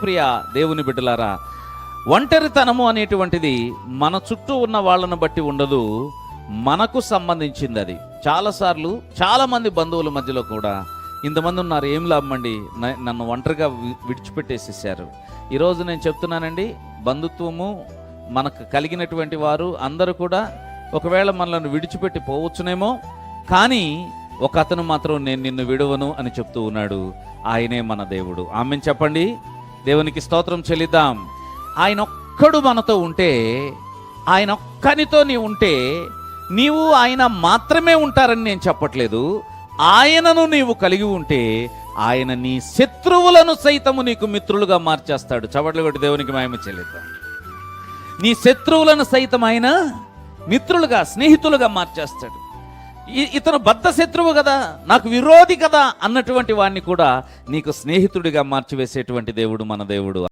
ప్రియ దేవుని బిడ్డలారా ఒంటరితనము అనేటువంటిది మన చుట్టూ ఉన్న వాళ్ళను బట్టి ఉండదు మనకు సంబంధించింది అది చాలాసార్లు చాలామంది బంధువుల మధ్యలో కూడా ఇంతమంది ఉన్నారు ఏం లాభమండి? నన్ను ఒంటరిగా విడిచిపెట్టేసేసారు. ఈరోజు నేను చెప్తున్నానండి బంధుత్వము మనకు కలిగినటువంటి వారు అందరూ కూడా ఒకవేళ మనల్ని విడిచిపెట్టి పోవచ్చునేమో కానీ ఒక అతను మాత్రం నేను నిన్ను విడవను అని చెప్తూ ఉన్నాడు. ఆయనే మన దేవుడు. ఆమెను చెప్పండి. దేవునికి స్తోత్రం చెల్లిద్దాం. ఆయన ఒక్కడు మనతో ఉంటే ఆయన ఒక్కనితో నీ ఉంటే నీవు ఆయన మాత్రమే ఉంటారని నేను చెప్పట్లేదు. ఆయనను నీవు కలిగి ఉంటే ఆయన నీ శత్రువులను సైతము నీకు మిత్రులుగా మార్చేస్తాడు. చవట్లు కొట్టి దేవునికి మాయమ చెల్లిద్దాం. నీ శత్రువులను సైతం ఆయన మిత్రులుగా స్నేహితులుగా మార్చేస్తాడు. ఇతను బద్ధ శత్రువు కదా నాకు విరోధి కదా అన్నటువంటి వాడిని కూడా నీకు స్నేహితుడిగా మార్చివేసేటువంటి దేవుడు మన దేవుడు.